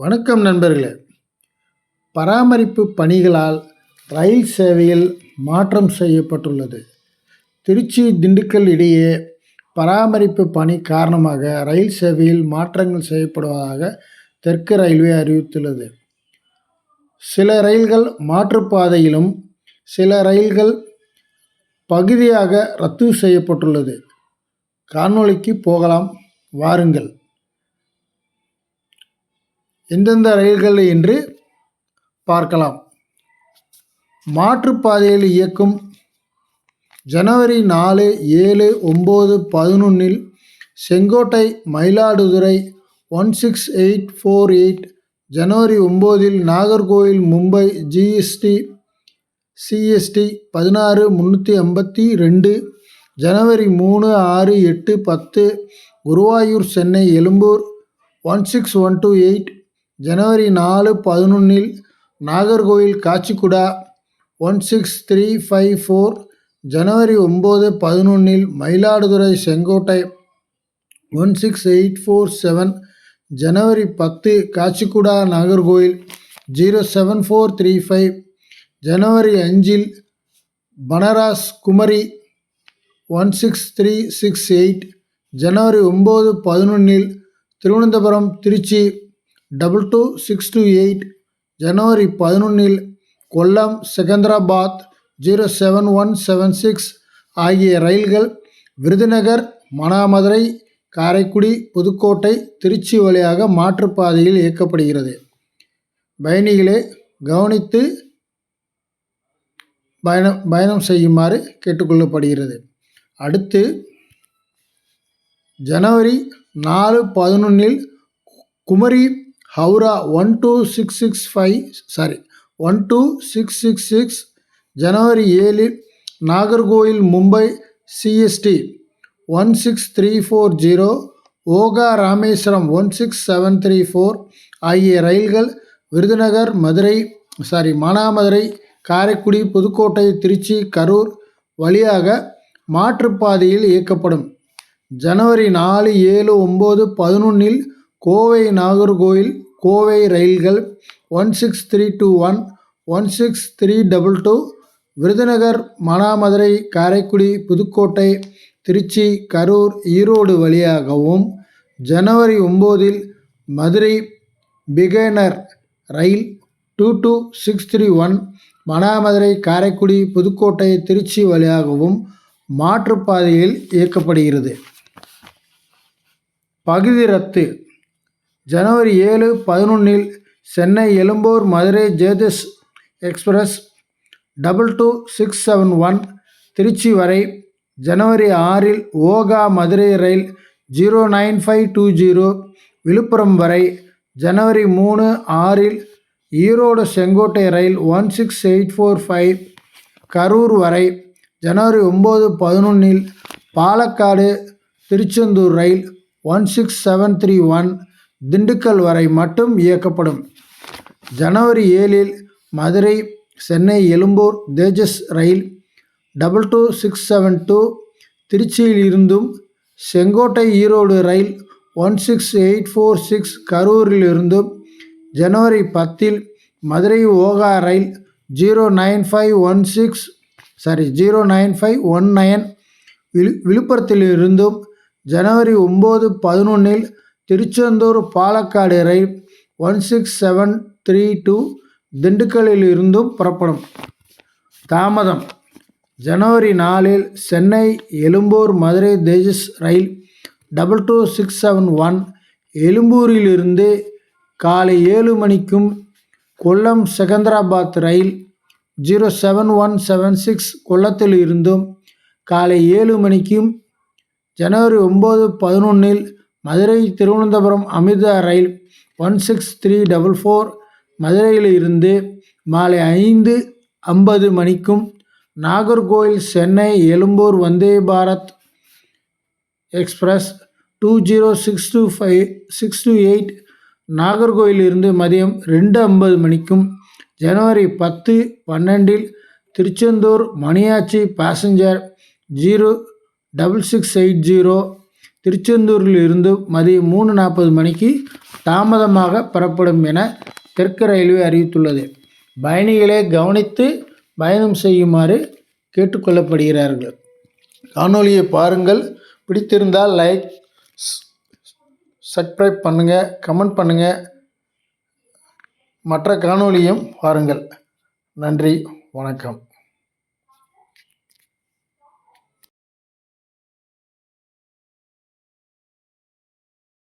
வணக்கம் நண்பர்களே. பராமரிப்பு பணிகளால் ரயில் சேவையில் மாற்றம் செய்யப்பட்டுள்ளது. திருச்சி திண்டுக்கல் இடையே பராமரிப்பு பணி காரணமாக ரயில் சேவையில் மாற்றங்கள் செய்யப்படுவதாக தெற்கு ரயில்வே அறிவித்துள்ளது. சில ரயில்கள் மாற்றுப்பாதையிலும் சில ரயில்கள் பகுதியாக ரத்து செய்யப்பட்டுள்ளது. காணொளிக்கு போகலாம் வாருங்கள். எந்தெந்த ரயில்கள் என்று பார்க்கலாம். மாற்றுப்பாதையில் இயக்கும் ஜனவரி நாலு ஏழு ஒம்பது பதினொன்றில் Sengottai Mayiladuthurai one six eight four eight ஜனவரி ஒம்போதில் நாகர்கோவில் மும்பை ஜிஎஸ்டி சிஎஸ்டி பதினாறு முந்நூற்றி ஐம்பத்தி ரெண்டு ஜனவரி மூணு ஆறு எட்டு பத்து Guruvayur Chennai Egmore one six one two eight ஜனவரி நாலு பதினொன்றில் Nagercoil Kacheguda one six three five four ஜனவரி ஒம்பது பதினொன்றில் Mayiladuthurai Sengottai one six eight four seven ஜனவரி பத்து Kacheguda Nagercoil zero seven four three five ஜனவரி அஞ்சில் Banaras Kumari one six three six eight ஜனவரி ஒம்பது பதினொன்றில் Thiruvananthapuram Trichy double two six two eight ஜனவரி பதினொன்றில் Kollam Secunderabad zero seven one seven six ஆகிய ரயில்கள் விருதுநகர் மனாமதுரை காரைக்குடி புதுக்கோட்டை திருச்சி வழியாக மாற்றுப்பாதையில் இயக்கப்படுகிறது. பயணிகளே கவனித்து பயணம் பயணம் செய்யுமாறு கேட்டுக்கொள்ளப்படுகிறது. அடுத்து ஜனவரி நாலு பதினொன்றில் Kumari Howrah one two six six five sorry one two six six six ஜனவரி ஏழில் Nagercoil Mumbai CST one six three four zero Okha Rameswaram one six seven three four ஆகிய ரயில்கள் விருதுநகர் மதுரை சாரி மானாமதுரை காரைக்குடி புதுக்கோட்டை திருச்சி கரூர் வழியாக மாற்றுப்பாதையில் இயக்கப்படும். ஜனவரி நாலு ஏழு ஒம்பது பதினொன்றில் கோவை நாகர்கோயில் கோவை ரயில்கள் one six three two one one six three double two Virudhunagar Manamadurai Karaikudi Pudukkottai Trichy Karur Erode வழியாகவும் ஜனவரி ஒம்போதில் மதுரை பிகேனர் ரயில் two two six three one Manamadurai Karaikudi Pudukkottai Trichy வழியாகவும் மாற்றுப்பாதையில் இயக்கப்படுகிறது. பகுதி ரத்து. ஜனவரி ஏழு பதினொன்றில் Chennai Egmore Madurai Tejas express double two six seven one Trichy வரை ஜனவரி ஆறில் ஓகா மதுரை ரயில் zero nine five two zero Villupuram வரை ஜனவரி மூணு ஆறில் ஈரோடு செங்கோட்டை ரயில் one six eight four five Karur வரை ஜனவரி ஒம்பது பதினொன்றில் பாலக்காடு திருச்செந்தூர் ரயில் one six seven three one Dindigul வரை மட்டும் இயக்கப்படும். ஜனவரி ஏழில் மதுரை சென்னை எழும்பூர் தேஜஸ் ரயில் double two six seven two திருச்சியில் இருந்தும் செங்கோட்டை ஈரோடு ரயில் one six eight four six கரூரில் இருந்தும் ஜனவரி பத்தில் மதுரை ஓகா ரயில் zero nine five one six sorry zero nine five one nine விழு விழுப்புரத்திலிருந்தும் ஜனவரி ஒம்பது பதினொன்றில் திருச்செந்தூர் பாலக்காடு ரயில் one six seven three two திண்டுக்கல்லில் இருந்தும் புறப்படும். தாமதம். ஜனவரி நாலில் சென்னை எழும்பூர் மதுரை தேஜஸ் ரயில் double two six seven one எழும்பூரிலிருந்து காலை ஏழு மணிக்கும் கொல்லம் செகந்திராபாத் ரயில் zero seven one seven six கொல்லத்தில் இருந்தும் காலை ஏழு மணிக்கும் ஜனவரி ஒம்பது பதினொன்றில் மதுரை திருவனந்தபுரம் அமிர்தா ரயில் one six three double four மதுரையிலிருந்து மாலை ஐந்து ஐம்பது மணிக்கும் Nagercoil Chennai Egmore Vande Bharat express two zero six two five six two eight நாகர்கோயிலிருந்து மதியம் ரெண்டு ஐம்பது மணிக்கும் ஜனவரி பத்து பன்னெண்டில் Tiruchendur Maniyachi passenger zero double six eight zero திருச்செந்தூரில் இருந்து மதியம் மூணு நாற்பது மணிக்கு தாமதமாக புறப்படும் என தெற்கு ரயில்வே அறிவித்துள்ளது. பயணிகளை கவனித்து பயணம் செய்யுமாறு கேட்டுக்கொள்ளப்படுகிறார்கள் காணொலியை பாருங்கள். பிடித்திருந்தால் லைக் சப்ஸ்கிரைப் பண்ணுங்கள் கமெண்ட் பண்ணுங்கள் மற்ற காணொலியும் பாருங்கள். நன்றி வணக்கம்.